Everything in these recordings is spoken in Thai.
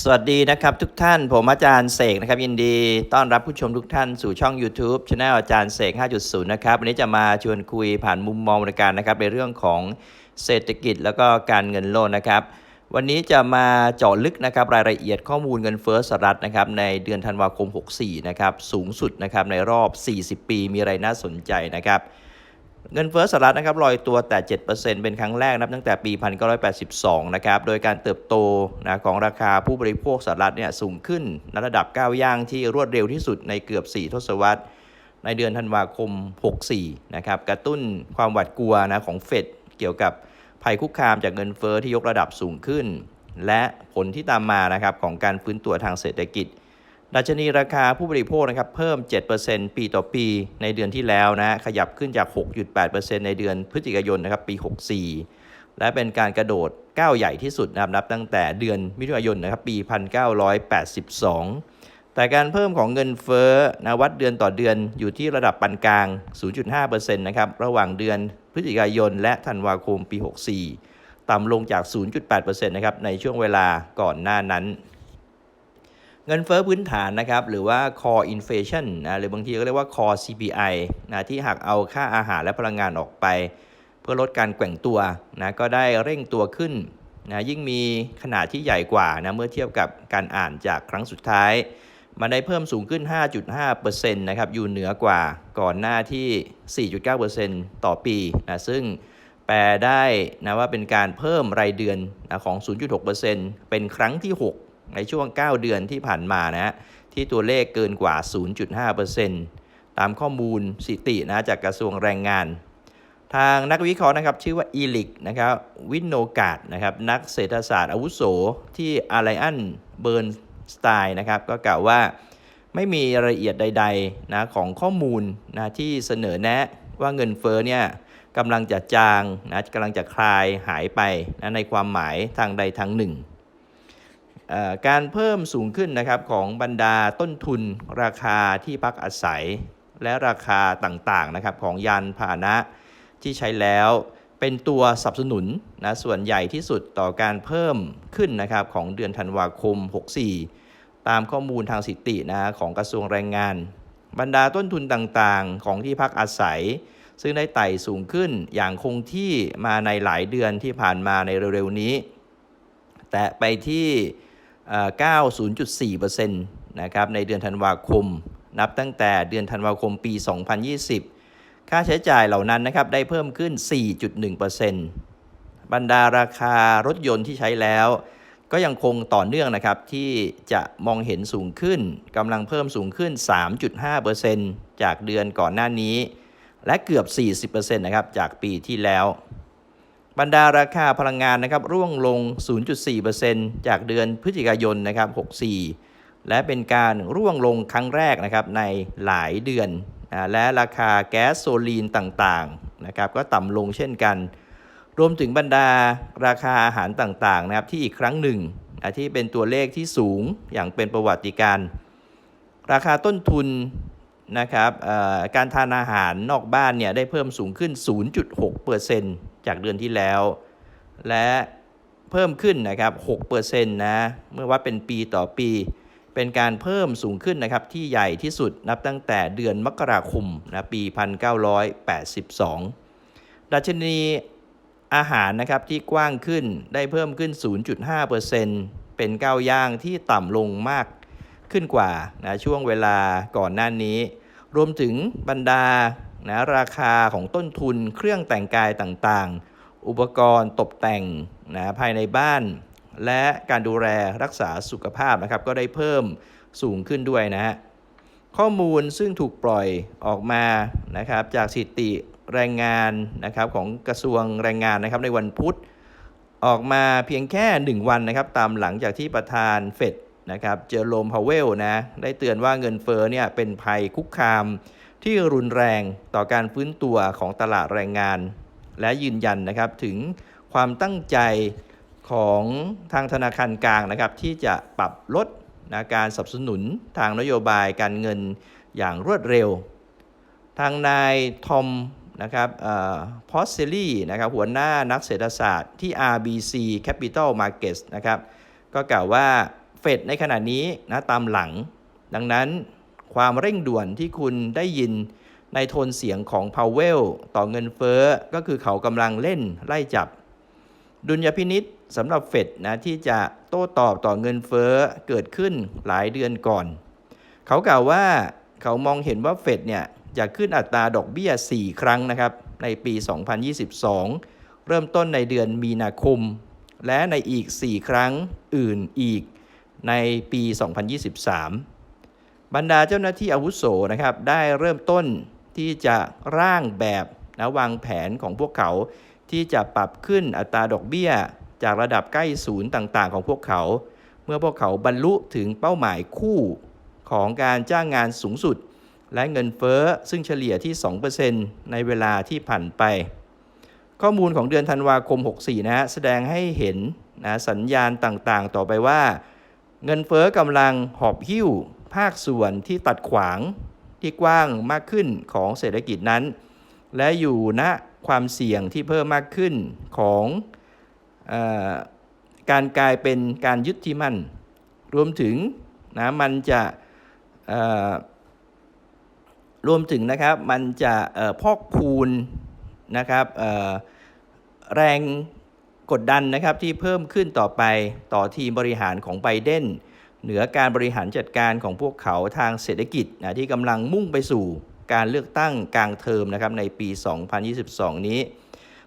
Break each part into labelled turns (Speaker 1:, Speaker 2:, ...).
Speaker 1: สวัสดีนะครับทุกท่านผมอาจารย์เสกนะครับยินดีต้อนรับผู้ชมทุกท่านสู่ช่อง YouTube Channel อาจารย์เสก 5.0 นะครับวันนี้จะมาชวนคุยผ่านมุมมองบริการนะครับในเรื่องของเศรษฐกิจแล้วก็การเงินโลกนะครับ วันนี้จะมาเจาะลึกนะครับรายละเอียดข้อมูลเงินเฟ้อสหรัฐนะครับในเดือนธันวาคม 64 นะครับสูงสุดนะครับในรอบ 40 ปีมีอะไรน่าสนใจนะครับ เงินเฟ้อสหรัฐนะครับลอยตัวแต่ 7%เป็นครั้งแรกนับตั้งแต่ปี 1982 นะครับ โดยการเติบโตนะของราคาผู้บริโภคสหรัฐเนี่ยสูงขึ้นในระดับก้าวย่างที่รวดเร็วที่สุดในเกือบ 4 ทศวรรษ ในเดือนธันวาคม 64 นะครับ กระตุ้นความหวาดกลัวนะของเฟดเกี่ยวกับภัยคุกคามจากเงินเฟ้อที่ยกระดับสูงขึ้น และผลที่ตามมานะครับของการฟื้นตัวทางเศรษฐกิจ ดัชนีราคาผู้บริโภคนะครับเพิ่ม 7%ปีต่อปีในเดือนที่แล้วนะขยับขึ้นจาก 6.8%ในเดือนพฤศจิกายนนะครับปี 64 และเป็นการกระโดดก้าวใหญ่ที่สุดนะครับนับตั้งแต่เดือนมิถุนายนนะครับปี 1982 แต่การเพิ่มของเงินเฟ้อนะวัดเดือนต่อเดือนอยู่ที่ระดับปานกลาง 0.5%นะครับระหว่างเดือนพฤศจิกายน และธันวาคมปี 64 ต่ำลงจาก 0.8%นะครับในช่วงเวลาก่อนหน้านั้น เงินเฟ้อพื้นฐานนะครับหรือว่า core inflation นะหรือบางทีก็เรียกว่า core CPI นะที่หักเอาค่าอาหารและพลังงานออกไป เพื่อลดการแกว่งตัวนะก็ได้เร่งตัวขึ้นนะยิ่งมีขนาดที่ใหญ่กว่านะเมื่อเทียบกับการอ่านจากครั้งสุดท้าย มันได้เพิ่มสูงขึ้น 5.5%นะครับอยู่เหนือกว่าก่อนหน้าที่ 4.9%ต่อปีนะซึ่งแปลได้นะว่าเป็นการเพิ่มรายเดือนนะของ 0.6%เป็นครั้งที่ 6 ในช่วง 9 เดือนที่ผ่านมานะฮะที่ตัวเลขเกินกว่า 0.5%ตามข้อมูลสถิตินะจากกระทรวงแรงงาน ทางนักวิเคราะห์นะครับชื่อว่าอีลิกนะครับวินโนกาดนะครับนักเศรษฐศาสตร์อาวุโสที่อาไลอันเบิร์นสไตล์นะครับก็กล่าวว่าไม่มีรายละเอียดใดๆนะของข้อมูลนะที่เสนอแนะว่าเงินเฟ้อเนี่ยกำลังจะจางนะกำลังจะคลายหายไปนะในความหมายทางใดทางหนึ่ง การเพิ่มสูงขึ้นนะครับของบรรดาต้นทุนราคาที่พักอาศัย และราคาต่างๆนะครับของยานพาหนะที่ใช้แล้วเป็นตัวสนับสนุนนะส่วนใหญ่ที่สุดต่อการเพิ่มขึ้นนะครับของเดือนธันวาคม 64 ตามข้อมูลทางสิตินะของกระทรวงแรงงาน บรรดาต้นทุนต่างๆ ของที่พักอาศัย ซึ่งได้ไต่สูงขึ้นอย่างคงที่มาในหลายเดือนที่ผ่านมาในเร็วๆนี้ แตะไปที่ 90.4%นะครับในเดือนธันวาคม นับตั้งแต่เดือนธันวาคมปี 2020 ค่าใช้จ่ายเหล่านั้นนะครับได้เพิ่มขึ้น 4.1%บรรดาราคารถยนต์ที่ใช้แล้ว ก็ยังคงต่อเนื่องนะครับที่จะมองเห็นสูงขึ้นกำลังเพิ่มสูงขึ้น 3.5%จากเดือนก่อนหน้านี้ และเกือบ 40%นะครับจากปีที่แล้ว บรรดาราคาพลังงานนะครับร่วงลง 0.4%จากเดือนพฤศจิกายนนะครับ 64 และเป็นการร่วงลงครั้งแรกนะครับในหลายเดือน และราคาแก๊สโซลีนต่างๆนะครับก็ต่ำลงเช่นกัน รวมถึงบรรดาราคาอาหารต่างๆนะครับที่อีกครั้งหนึ่งที่เป็นตัวเลขที่สูงอย่างเป็นประวัติการณ์ราคาต้นทุนนะครับการทานอาหารนอกบ้านเนี่ยได้เพิ่มสูงขึ้น 0.6% จากเดือนที่แล้ว และเพิ่มขึ้นนะครับ6%นะเมื่อวัดเป็นปีต่อปี เป็นการเพิ่มสูงขึ้นนะครับที่ใหญ่ที่สุดนับตั้งแต่เดือนมกราคมนะปี 1982 ดัชนีอาหารนะครับที่กว้างขึ้นได้เพิ่มขึ้น 0.5%เป็นก้าวย่างที่ต่ำลงมากขึ้นกว่านะช่วงเวลาก่อนหน้านี้ รวมถึงบรรดา นะราคาของต้นทุนเครื่องแต่งกายต่างๆ อุปกรณ์ตกแต่งนะภายในบ้าน และการดูแลรักษาสุขภาพนะครับ ก็ได้เพิ่มสูงขึ้นด้วยนะฮะข้อมูลซึ่งถูกปล่อยออกมานะครับจากสิติแรงงานนะครับของกระทรวงแรงงานนะครับในวันพุธ ออกมาเพียงแค่ 1 วันนะครับตามหลังจากที่ประธานเฟดนะครับเจอโรมพาวเวลนะได้เตือนว่าเงินเฟ้อเนี่ยเป็นภัยคุกคาม ที่รุนแรงต่อการฟื้นตัวของตลาดแรงงาน และยืนยันนะครับถึงความตั้งใจของทางธนาคารกลางนะครับ ที่จะปรับลดนะการสนับสนุนทางนโยบายการเงินอย่างรวดเร็ว ทางนายทอมนะครับพอสเซลี่นะครับหัวหน้านักเศรษฐศาสตร์ที่ RBC Capital Markets นะครับก็กล่าวว่าเฟเฟดในขณะนี้นะตามหลัง ดังนั้น ความเร่งด่วนที่คุณได้ยินในโทนเสียงของพาวเวลต่อเงินเฟ้อ ก็คือเขากำลังเล่นไล่จับ ดุลยพินิษสำหรับเฟดนะที่จะโต้ตอบต่อเงินเฟ้อเกิดขึ้นหลายเดือนก่อน เขากล่าวว่าเขามองเห็นว่าเฟดเนี่ยจะขึ้นอัตราดอกเบี้ย 4 ครั้งนะครับ ในปี 2022 เริ่มต้นในเดือนมีนาคม และในอีก 4 ครั้งอื่นอีกในปี 2023 บรรดาเจ้าหน้าที่อาวุโสนะครับได้เริ่มต้นที่จะร่างแบบนะวางแผนของพวกเขาที่จะปรับขึ้นอัตราดอกเบี้ย จากระดับใกล้ศูนย์ต่างๆ ของพวกเขา เมื่อพวกเขาบรรลุถึงเป้าหมายคู่ของการจ้างงานสูงสุด และเงินเฟ้อซึ่งเฉลี่ยที่ 2%ในเวลาที่ผ่านไป ข้อมูลของเดือนธันวาคม 64 นะฮะแสดงให้เห็นนะสัญญาณต่างๆ ต่อไปว่า เงินเฟ้อกำลังหอบหิ้ว ภาคส่วนที่ตัดขวางที่กว้างมากขึ้นของเศรษฐกิจนั้น และอยู่ณความเสี่ยงที่เพิ่มมากขึ้นของอการกลายเป็นการยึดที่มั่น รวมถึงนะมันจะรวมถึงนะครับมันจะพอกพูนนะครับแรง กดดันนะครับที่เพิ่มขึ้นต่อไปต่อทีมบริหารของไบเดนเหนือการบริหารจัดการของพวกเขาทางเศรษฐกิจนะที่กำลังมุ่งไปสู่การเลือกตั้งกลางเทอมนะครับในปี 2022 นี้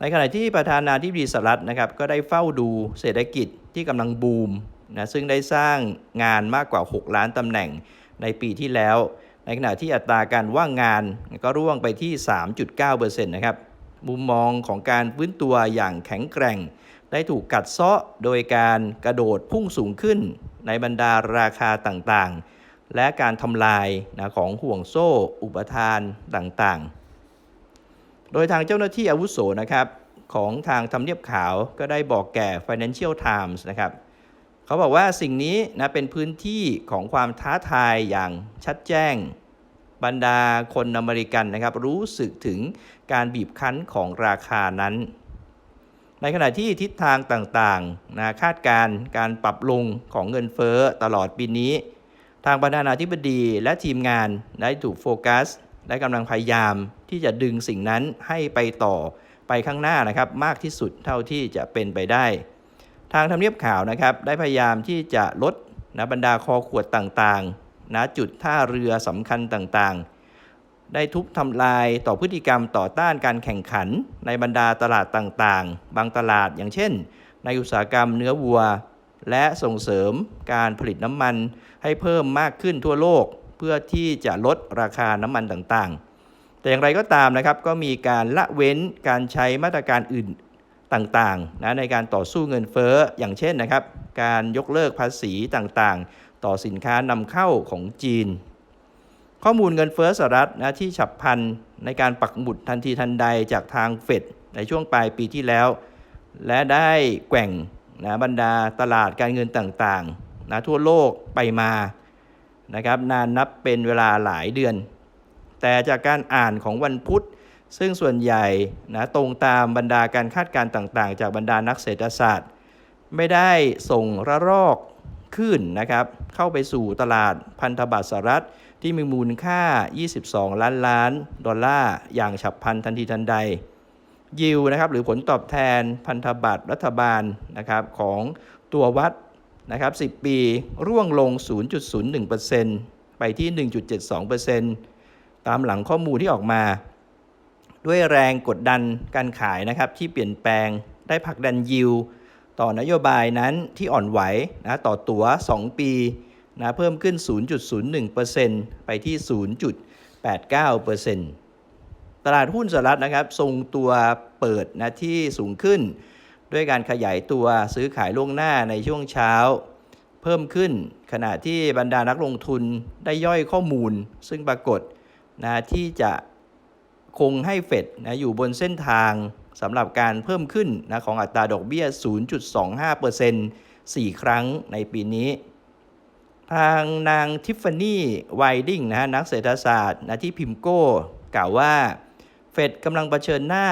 Speaker 1: ในขณะที่ประธานาธิบดีสหรัฐนะครับก็ได้เฝ้าดูเศรษฐกิจที่กำลังบูมนะซึ่งได้สร้างงานมากกว่า 6 ล้านตำแหน่งในปีที่แล้ว ในขณะที่อัตราการว่างงานก็ร่วงไปที่ 3.9%นะครับ มุมมองของการฟื้นตัวอย่างแข็งแกร่ง ได้ถูกกัดเซาะโดยการกระโดดพุ่งสูงขึ้นในบรรดาราคาต่างๆ และการทำลายนะของห่วงโซ่อุปทานต่างๆ โดยทางเจ้าหน้าที่อาวุโสนะครับของทางทำเนียบขาวก็ได้บอกแก่ Financial Times นะครับเขาบอกว่าสิ่งนี้นะเป็นพื้นที่ของความท้าทายอย่างชัดแจ้ง บรรดาคนอเมริกันนะครับรู้สึกถึงการบีบคั้นของราคานั้น ในขณะที่ทิศทางต่างๆนะคาดการณ์การปรับลงของเงินเฟ้อตลอดปีนี้ ทางประธานาธิบดีและทีมงานได้ถูกโฟกัส และกำลังพยายามที่จะดึงสิ่งนั้นให้ไปต่อไปข้างหน้านะครับมากที่สุดเท่าที่จะเป็นไปได้ ทางทำเนียบข่าวนะครับได้พยายามที่จะลดนะบรรดาคอขวดต่างๆ นะจุดท่าเรือสำคัญต่างๆ ได้ทุบทำลายต่อพฤติกรรมต่อต้านการแข่งขันในบรรดาตลาดต่างๆ บางตลาดอย่างเช่น ในอุตสาหกรรมเนื้อวัว และส่งเสริมการผลิตน้ำมันให้เพิ่มมากขึ้นทั่วโลก เพื่อที่จะลดราคาน้ำมันต่างๆ แต่อย่างไรก็ตามนะครับก็มีการละเว้นการใช้มาตรการอื่นต่างๆนะในการต่อสู้เงินเฟ้ออย่างเช่นนะครับ การยกเลิกภาษีต่างๆ ต่อสินค้านำเข้าของจีน ข้อมูลเงินเฟ้อสหรัฐนะที่ฉับพลันในการปักหมุดทันทีทันใดจากทางเฟดในช่วงปลายปีที่แล้ว และได้แกว่งนะบรรดาตลาดการเงินต่างๆนะทั่วโลกไปมานะครับนานนับเป็นเวลาหลายเดือน แต่จากการอ่านของวันพุธ ซึ่งส่วนใหญ่นะตรงตามบรรดาการคาดการณ์ต่างๆ จากบรรดานักเศรษฐศาสตร์ ไม่ได้ส่งระลอก ขึ้นนะครับ เข้าไปสู่ตลาดพันธบัตรสหรัฐที่มีมูลค่า 22 ล้านล้าน ดอลลาร์อย่างฉับพลันทันทีทันใด ยิวนะครับหรือผลตอบแทนพันธบัตรรัฐบาลนะครับของตัววัดนะครับ 10 ปีร่วงลง 0.01%ไปที่ 1.72%ตามหลังข้อมูลที่ออกมา ด้วยแรงกดดันการขายนะครับที่เปลี่ยนแปลงได้ผลักดันยิว ต่อนโยบายนั้นที่อ่อนไหวนะต่อตัว2 ปีนะเพิ่มขึ้น 0.01%ไปที่ 0.89%ตลาดหุ้นสหรัฐนะครับทรงตัวเปิดนะที่สูงขึ้น ด้วยการขยายตัวซื้อขายล่วงหน้าในช่วงเช้า เพิ่มขึ้นขณะที่บรรดานักลงทุนได้ย่อยข้อมูล ซึ่งปรากฏนะที่จะคงให้เฟดนะอยู่บนเส้นทาง สำหรับการเพิ่มขึ้นนะของอัตราดอกเบี้ย 0.25% 4 ครั้งในปีนี้ ทางนางทิฟฟานี่ไวดิงนะฮะนักเศรษฐศาสตร์นะที่พิมโก้ กล่าวว่า เฟดกำลังเผชิญหน้า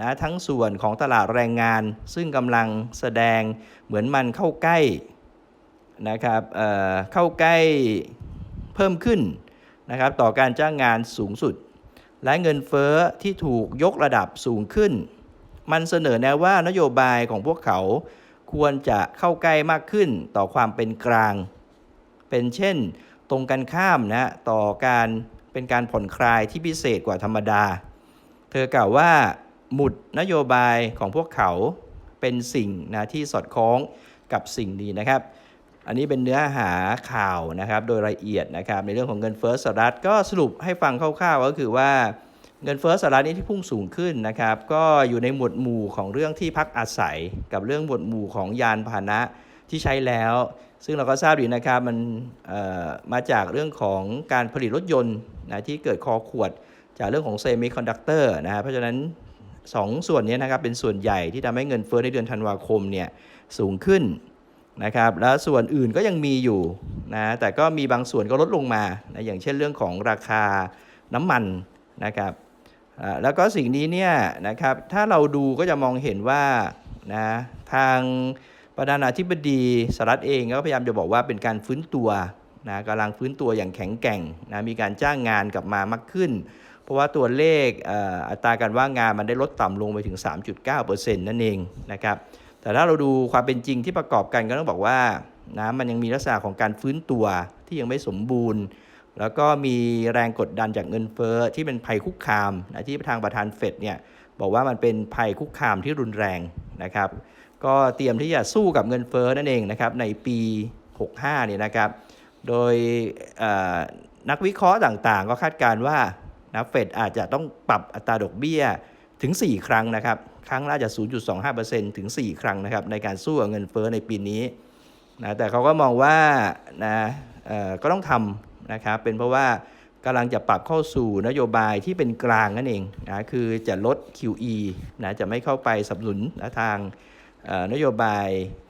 Speaker 1: นะทั้งส่วนของตลาดแรงงาน ซึ่งกำลังแสดงเหมือนมันเข้าใกล้นะครับเเข้าใกล้เพิ่มขึ้นนะครับต่อการจ้างงานสูงสุด และเงินเฟ้อที่ถูกยกระดับสูงขึ้น มันเสนอแนะว่านโยบายของพวกเขาควรจะเข้าใกล้มากขึ้นต่อความเป็นกลาง เป็นเช่น ตรงกันข้ามนะต่อการเป็นการผ่อนคลายที่พิเศษกว่าธรรมดา เธอกล่าวว่า หมุดนโยบายของพวกเขาเป็นสิ่งนะที่สอดคล้องกับสิ่งนี้นะครับ อันนี้เป็นเนื้อหาข่าวนะครับ โดยละเอียดนะครับ ในเรื่องของเงินเฟ้อสหรัฐก็สรุปให้ฟังคร่าวๆก็คือว่า เงินเฟ้อสหรัฐนี้ที่พุ่งสูงขึ้นนะครับ ก็อยู่ในหมวดหมู่ของเรื่องที่พักอาศัย กับเรื่องหมวดหมู่ของยานพาหนะที่ใช้แล้ว ซึ่งเราก็ทราบดีนะครับมันมาจากเรื่องของการผลิตรถยนต์นะที่เกิดคอขวดจากเรื่องของเซมิคอนดักเตอร์นะฮะเพราะฉะนั้นสองส่วนนี้นะครับเป็นส่วนใหญ่ที่ทำให้เงินเฟ้อในเดือนธันวาคมเนี่ยสูงขึ้นนะครับแล้วส่วนอื่นก็ยังมีอยู่นะแต่ก็มีบางส่วนก็ลดลงมานะอย่างเช่นเรื่องของราคาน้ำมันนะครับ แล้วก็สิ่งนี้เนี่ยนะครับถ้าเราดูก็จะมองเห็นว่านะทางประธานาธิบดีสหรัฐเองก็พยายามจะบอกว่าเป็นการฟื้นตัวนะกำลังฟื้นตัวอย่างแข็งแกร่งนะมีการจ้างงานกลับมามากขึ้น เพราะว่าตัวเลขอัตราการว่างงานมันได้ลดต่ำลงไปถึง 3.9%นั่นเองนะครับแต่ถ้าเราดูความเป็นจริงที่ประกอบกันก็ต้องบอกว่านะมันยังมีลักษณะของการฟื้นตัวที่ยังไม่สมบูรณ์ แล้วก็มีแรงกดดันจากเงินเฟ้อที่เป็นภัยคุกคามนะที่ทางประธานเฟดเนี่ยบอกว่ามันเป็นภัยคุกคามที่รุนแรงนะครับ ก็เตรียมที่จะสู้กับเงินเฟ้อนั่นเองนะครับในปี 65เนี่ยนะครับ โดยนักวิเคราะห์ต่างๆ ก็คาดการณ์ว่านะเฟดอาจจะต้องปรับอัตราดอกเบี้ยถึง 4 ครั้งนะครับ ครั้งละอาจะ 0.25%ถึง 4 ครั้งนะครับในการสู้กับเงินเฟ้อในปีนี้นะแต่เขาก็มองว่านะก็ต้องทำ นะครับเป็นเพราะว่ากำลังจะปรับเข้าสู่นโยบายที่เป็นกลางนั่นเองนะคือจะลด QE นะจะไม่เข้าไปสนับสนุนนะทางนโยบาย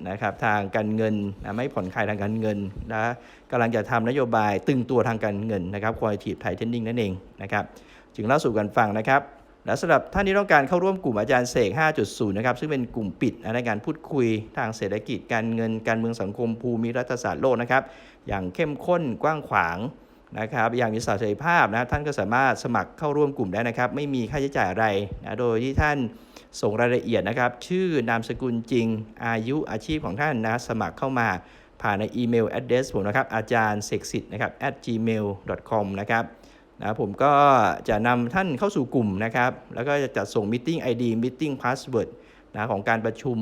Speaker 1: นะครับทางการเงินนะไม่ผ่อนคลายทางการเงินนะกำลังจะทำนโยบายตึงตัวทางการเงินนะครับ quantitative tightening นั่นเองนะครับจึงเล่าสู่กันฟังนะครับ และสำหรับท่านที่ต้องการเข้าร่วมกลุ่มอาจารย์เสก 5.0 นะครับ ซึ่งเป็นกลุ่มปิดนะในการพูดคุยทางเศรษฐกิจการเงินการเมืองสังคมภูมิรัฐศาสตร์โลกนะครับ อย่างเข้มข้นกว้างขวางนะครับ อย่างมีเสรีภาพนะท่านก็สามารถสมัครเข้าร่วมกลุ่มได้นะครับ ไม่มีค่าใช้จ่ายอะไรนะโดยที่ท่านส่งรายละเอียดนะครับ ชื่อนามสกุลจริง อายุอาชีพของท่านนะสมัครเข้ามาผ่านในอีเมล address ผมนะครับอาจารย์เสกสิทธิ์นะครับ at gmail com นะครับ นะผมก็จะนำท่านเข้าสู่กลุ่มนะครับ แล้วก็จะจัดส่ง meeting ID meeting password นะของการประชุม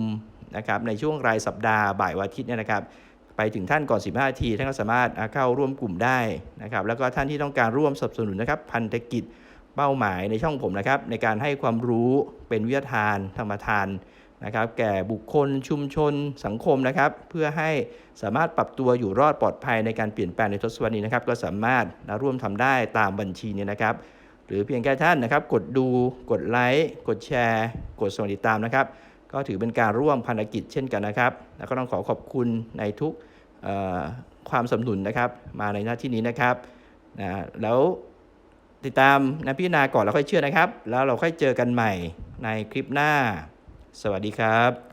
Speaker 1: นะครับในช่วงรายสัปดาห์บ่ายวันอาทิตย์เนี่ยนะครับ ไปถึงท่านก่อน 15นาที ท่านก็สามารถเข้าร่วมกลุ่มได้นะครับ แล้วก็ท่านที่ต้องการร่วมสนับสนุนนะครับ พันธกิจเป้าหมายในช่องผมนะครับ ในการให้ความรู้เป็นวิทยาทานธรรมทาน นะครับแก่บุคคลชุมชนสังคมนะครับ เพื่อให้สามารถปรับตัวอยู่รอดปลอดภัยในการเปลี่ยนแปลงในทศวรรษนี้นะครับ ก็สามารถนะร่วมทำได้ตามบัญชีนี้นะครับ หรือเพียงแค่ท่านนะครับ กดดู กดไลค์ กดแชร์ กดส่งติดตามนะครับ ก็ถือเป็นการร่วมพันธกิจเช่นกันนะครับ แล้วก็ต้องขอขอบคุณในทุกความสนับสนุนนะครับ มาในหน้าที่นี้นะครับนะแล้วติดตามนะพิจารณาก่อนแล้วค่อยเชื่อนะครับ แล้วเราค่อยเจอกันใหม่ในคลิปหน้า สวัสดีครับ